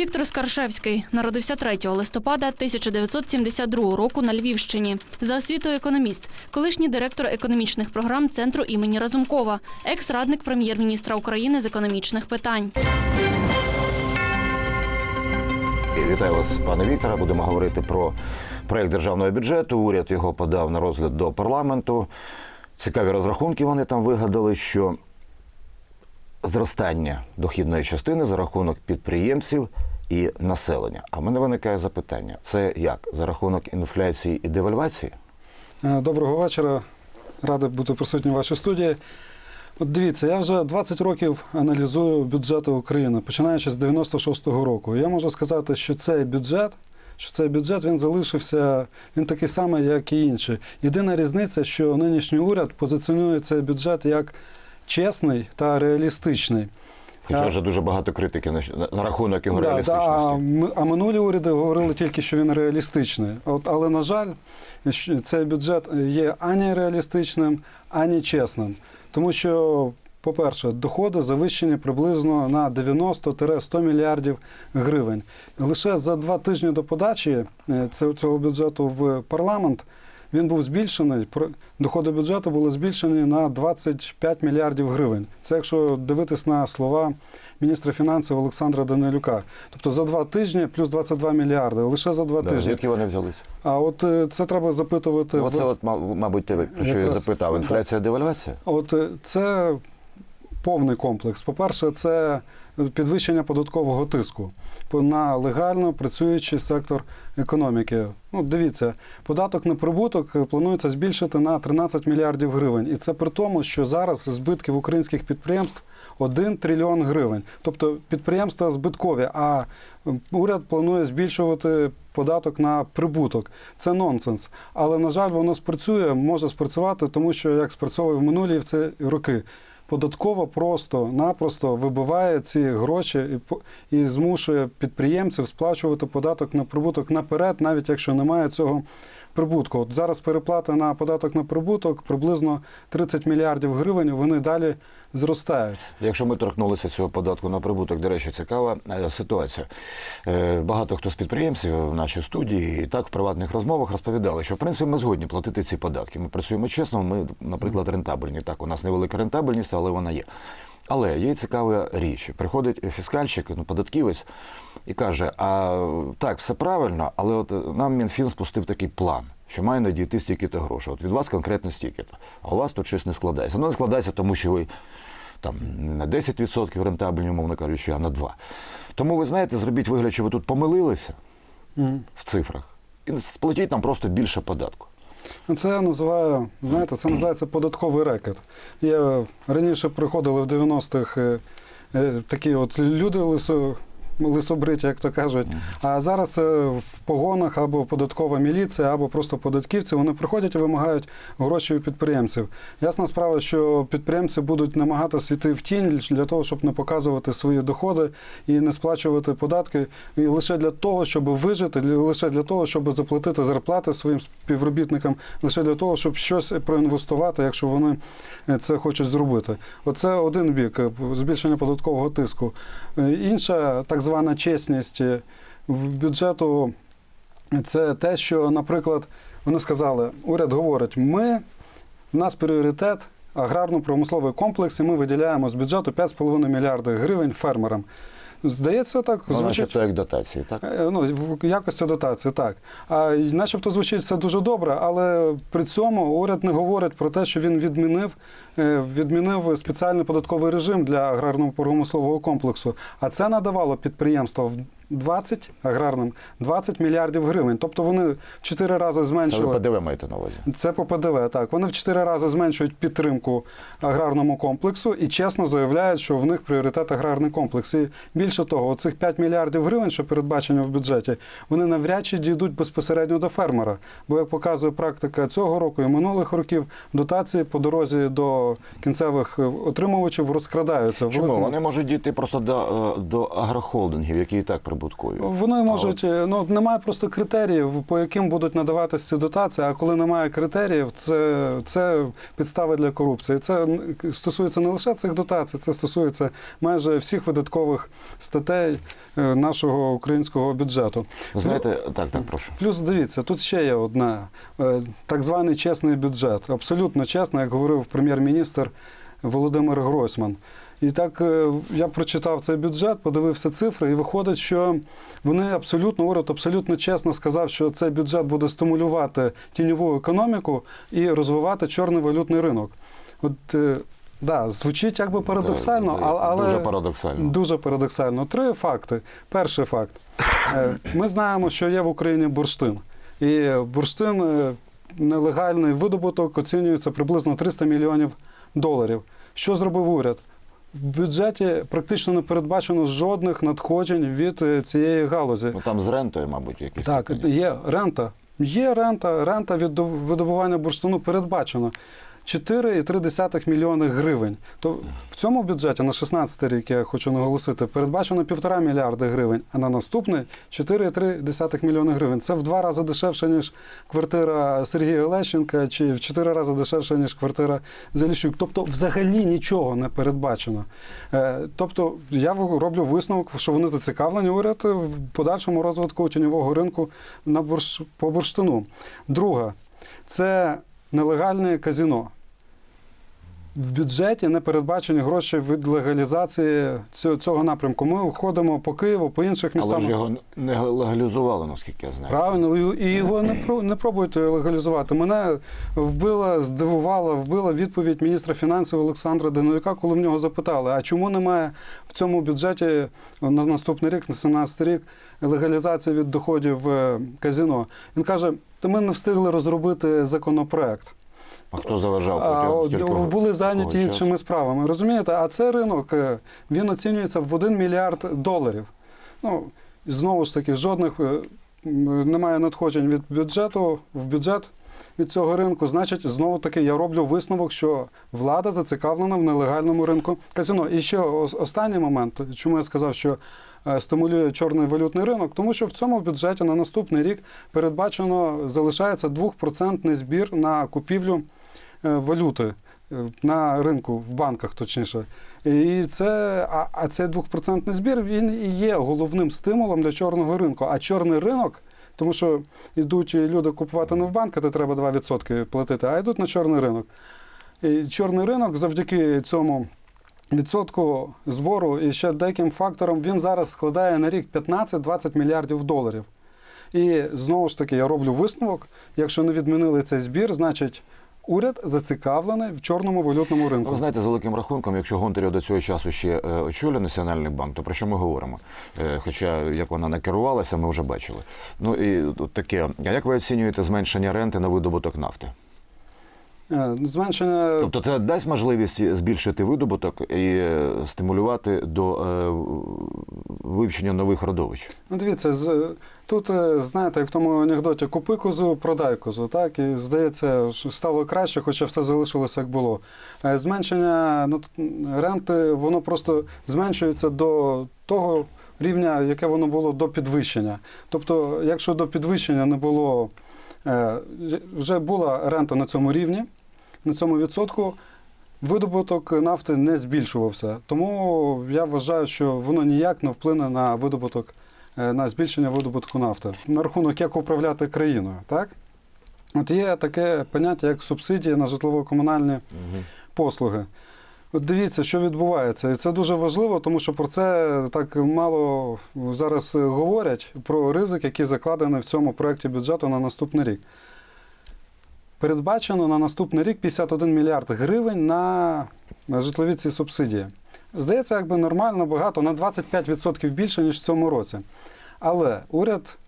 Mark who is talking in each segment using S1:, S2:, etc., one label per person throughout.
S1: Віктор Скаршевський народився 3 листопада 1972 року на Львівщині. За освітою економіст, колишній директор економічних програм центру імені Разумкова, екс-радник прем'єр-міністра України з економічних питань.
S2: Вітаю вас, пане Вікторе. Будемо говорити про проект державного бюджету. Уряд його подав на розгляд до парламенту. Цікаві розрахунки вони там вигадали, що зростання дохідної частини за рахунок підприємців і населення. А в мене виникає запитання: це як? За рахунок інфляції і девальвації?
S3: Е, Доброго вечора. Радий бути присутнім в вашій студії. От дивіться, я вже 20 років аналізую бюджети України, починаючи з 96-го року. Я можу сказати, що цей бюджет, що цей бюджет він залишився, він такий самий, як і інші. Єдина різниця, що нинішній уряд позиціонує цей бюджет як чесний та реалістичний.
S2: Хоча вже дуже багато критики на, на рахунок його
S3: Да, да,
S2: реалістичності.
S3: а, а минулі уряди говорили тільки, що він реалістичний. От, але, на жаль, цей бюджет є ані реалістичним, ані чесним. Тому що, по-перше, доходи завищені приблизно на 90-100 мільярдів гривень. Лише за два тижні до подачі е, цього бюджету в парламент він був збільшений. Доходи бюджету були збільшені на 25 мільярдів гривень. Це якщо дивитись на слова міністра фінансів Олександра Данилюка. Тобто за два тижні плюс 22 мільярди. Лише за два
S2: Да,
S3: тижні.
S2: звідки вони взялися?
S3: А от е, це треба запитувати.
S2: Ну,
S3: в-
S2: Оце, от, ма- мабуть, те, про що я запитав.
S3: так.
S2: Інфляція, девальвація?
S3: От е, це повний комплекс. По-перше, це підвищення податкового тиску на легально працюючий сектор економіки. Ну, дивіться, податок на прибуток планується збільшити на 13 мільярдів гривень. І це при тому, що зараз збитків українських підприємств 1 трильйон гривень. Тобто підприємства збиткові, а уряд планує збільшувати податок на прибуток. Це нонсенс. Але, на жаль, воно спрацює, може спрацювати, тому що як спрацьовує в минулі в ці роки. Податково просто-напросто вибиває ці гроші і, і змушує підприємців сплачувати податок на прибуток наперед, навіть якщо немає цього прибутку. От зараз переплата на податок на прибуток приблизно 30 мільярдів гривень. Вони далі зростають.
S2: Якщо ми торкнулися цього податку на прибуток, до речі, цікава е, ситуація. Е, Багато хто з підприємців в нашій студії і так в приватних розмовах розповідали, що в принципі ми згодні платити ці податки. Ми працюємо чесно, ми, наприклад, рентабельні. Так, у нас невелика рентабельність, але вона є. Але є цікава річ. Приходить фіскальщик, ну, податківець, і каже: а так, все правильно, але от е, нам Мінфін спустив такий план. Що має надійти стільки-то грошей. От від вас конкретно стільки-то. А у вас тут щось не складається. Ну, не складається, тому що ви там не на 10% рентабельні, умовно кажучи, а на 2%. Тому ви знаєте, зробіть вигляд, що ви тут помилилися
S3: Мгм.
S2: в цифрах, і сплатіть нам просто більше податку.
S3: Це я називаю, знаєте, це називається податковий рекет. Я раніше приходили в 90-х е, е, такі от люди лисо, лисобриті, як то кажуть. А зараз е, в погонах або податкова міліція, або просто податківці, вони приходять і вимагають гроші у підприємців. Ясна справа, що підприємці будуть намагатися йти в тінь для того, щоб не показувати свої доходи і не сплачувати податки, і лише для того, щоб вижити, лише для того, щоб заплатити зарплати своїм співробітникам, лише для того, щоб щось проінвестувати, якщо вони е, це хочуть зробити. Оце один бік е, збільшення податкового тиску. Інша так звана чесність е, бюджету це те, що, наприклад, вони сказали, уряд говорить, ми в нас пріоритет аграрно-промисловий комплекс, і ми виділяємо з бюджету 5,5 мільярда гривень фермерам. Здається, так
S2: Ну,
S3: звучить.
S2: начебто як дотації, так?
S3: Е, Ну, в якості дотації, так. А начебто звучить це дуже добре, але при цьому уряд не говорить про те, що він відмінив, е, відмінив спеціальний податковий режим для аграрно промислового комплексу. А це надавало підприємствам 20 аграрним 20 мільярдів гривень. Тобто вони в 4 рази
S2: Це ви ПДВ маєте на увазі.
S3: Це по ПДВ, так. Вони в чотири рази зменшують підтримку аграрному комплексу і чесно заявляють, що в них пріоритет аграрний комплекс. І більше того, оцих 5 мільярдів гривень, що передбачені в бюджеті, вони навряд чи дійдуть безпосередньо до фермера. Бо, як показує практика цього року і минулих років, дотації по дорозі до кінцевих отримувачів розкрадаються. в
S2: Чому?
S3: великому-
S2: Вони можуть дійти просто до, е, до агрохолдингів, які і так неприбуткові.
S3: Вони можуть, е, ну немає просто критеріїв, по яким будуть надаватися ці дотації. А коли немає критеріїв, це, це підстави для корупції. Це стосується не лише цих дотацій, це стосується майже всіх видаткових статей е, нашого українського бюджету.
S2: Ви знаєте, так, так, прошу.
S3: Плюс дивіться, тут ще є одне е, так званий чесний бюджет. Абсолютно чесно, як говорив прем'єр-міністр Володимир Гройсман. І так е, я прочитав цей бюджет, подивився цифри, і виходить, що вони абсолютно уряд абсолютно чесно сказав, що цей бюджет буде стимулювати тіньову економіку і розвивати чорний валютний ринок. От е, да, звучить якби парадоксально, але,
S2: Дуже парадоксально.
S3: Дуже парадоксально. Три факти. Перший факт. Е, Ми знаємо, що є в Україні бурштин. І бурштин нелегальний видобуток оцінюється приблизно 300 мільйонів доларів. Що зробив уряд? В бюджеті практично не передбачено жодних надходжень від е, цієї галузі.
S2: Ну там з рентою, мабуть, якісь.
S3: Так,
S2: Питання.
S3: є рента. Є рента, рента від до- видобування бурштину передбачено. 4,3 мільйони гривень. То в цьому бюджеті на 16 рік я хочу наголосити, передбачено 1,5 мільярди гривень, а на наступний 4,3 мільйони гривень. Це в два рази дешевше, ніж квартира Сергія Лещенка, чи в чотири рази дешевше, ніж квартира Заліщук. Тобто, взагалі нічого не передбачено. Е, Тобто, я роблю висновок, що вони зацікавлені уряд в подальшому розвитку тіньового ринку на бурш... по бурштину. Друга це нелегальне казіно. В бюджеті не передбачені гроші від легалізації цього, цього напрямку. Ми ходимо по Києву, по інших містах.
S2: Але ж його не легалізували, наскільки я знаю.
S3: Правильно, і його не не пробуйте легалізувати. Мене вбила, здивувала, вбила відповідь міністра фінансів Олександра Деновіка, коли в нього запитали, а чому немає в цьому бюджеті на наступний рік, на 17 рік, легалізації від доходів е, казіно. Він каже: то ми не встигли розробити законопроект.
S2: А хто заважав
S3: А,
S2: потім
S3: були зайняті іншими справами. Розумієте? А цей ринок е, він оцінюється в 1 мільярд доларів. Ну, знову ж таки, жодних е, немає надходжень від бюджету в бюджет від цього ринку. Значить, знову таки я роблю висновок, що влада зацікавлена в нелегальному ринку казино. І ще останній момент, чому я сказав, що е, стимулює чорний валютний ринок, тому що в цьому бюджеті на наступний рік передбачено залишається 2% збір на купівлю валюти е, на ринку, в банках точніше. І це, а, а цей 2% збір він і є головним стимулом для чорного ринку. А чорний ринок, тому що йдуть люди купувати не в банки, то треба 2% платити, а йдуть на чорний ринок. І чорний ринок завдяки цьому відсотку збору і ще деяким факторам він зараз складає на рік 15-20 мільярдів доларів. І знову ж таки я роблю висновок: якщо не відмінили цей збір, значить уряд зацікавлений в чорному валютному ринку.
S2: ви знаєте, за великим рахунком, якщо Гонтарєв до цього часу ще е, очолює Національний банк, то про що ми говоримо? Е, Хоча як вона накерувалася, ми вже бачили. Ну і от таке. А як ви оцінюєте зменшення ренти на видобуток нафти?
S3: Е, Зменшення
S2: Тобто це дасть можливість збільшити видобуток і стимулювати до вивчення нових родовищ?
S3: Ну, дивіться, тут, е, знаєте, як в тому анекдоті купи козу, продай козу. Так? І здається, стало краще, хоча все залишилося як було. Е, Зменшення ну, ренти, воно просто зменшується до того рівня, яке воно було до підвищення. Тобто, якщо до підвищення не було, е, вже була рента на цьому рівні, на цьому відсотку. Видобуток нафти не збільшувався, тому я вважаю, що воно ніяк не вплине на видобуток е, на збільшення видобутку нафти. На рахунок, як управляти країною, так? От є таке поняття, як субсидії на житлово-комунальні послуги. От дивіться, що відбувається. І це дуже важливо, тому що про це так мало зараз говорять, про ризик, який закладений в цьому проєкті бюджету на наступний рік. Передбачено на наступний рік 51 мільярд гривень на на житлові ці субсидії. Здається, якби нормально, багато, на 25% більше, ніж в цьому році. Але уряд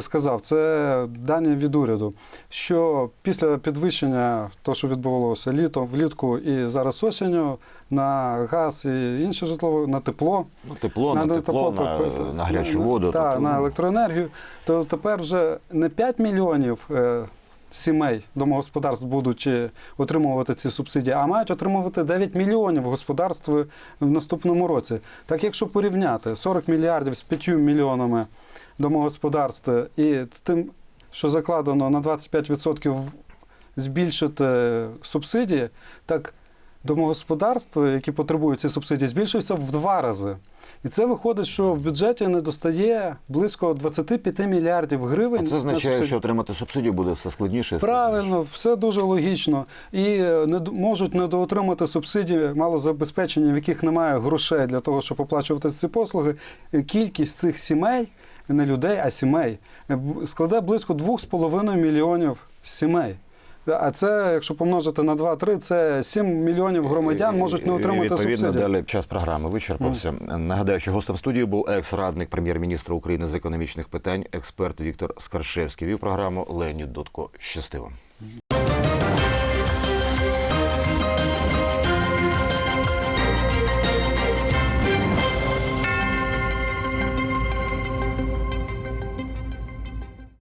S3: сказав, це дані від уряду, що після підвищення, того, що відбувалося літом, влітку і зараз осінню, на газ і інше житлове, на тепло,
S2: Ну, тепло, на, тепло, на,
S3: попити,
S2: на гарячу воду.
S3: Так,
S2: тобто,
S3: на електроенергію, то тепер вже не 5 мільйонів е, сімей домогосподарств будуть е, отримувати ці субсидії, а мають отримувати 9 мільйонів господарств в наступному році. Так якщо порівняти 40 мільярдів з 5 мільйонами домогосподарств і з тим, що закладено на 25% в- збільшити субсидії, так домогосподарства, які потребують ці субсидії, збільшуються в два рази. І це виходить, що в бюджеті не достає близько 25 мільярдів гривень.
S2: А це означає, що отримати субсидію буде все складніше. і складніше.
S3: Правильно, все дуже логічно. І е, не можуть недоотримати субсидії малозабезпечені, в яких немає грошей для того, щоб оплачувати ці послуги. Е, Кількість цих сімей, не людей, а сімей, е, складе близько 2,5 мільйонів сімей. А це, якщо помножити на 2-3, це 7 мільйонів громадян можуть не отримати
S2: Відповідно,
S3: субсидії.
S2: далі час програми вичерпався. Нагадаю, що гостем студії був екс-радник прем'єр-міністра України з економічних питань, експерт Віктор Скаршевський. Вів програму Леонід Дудко. Щастиво.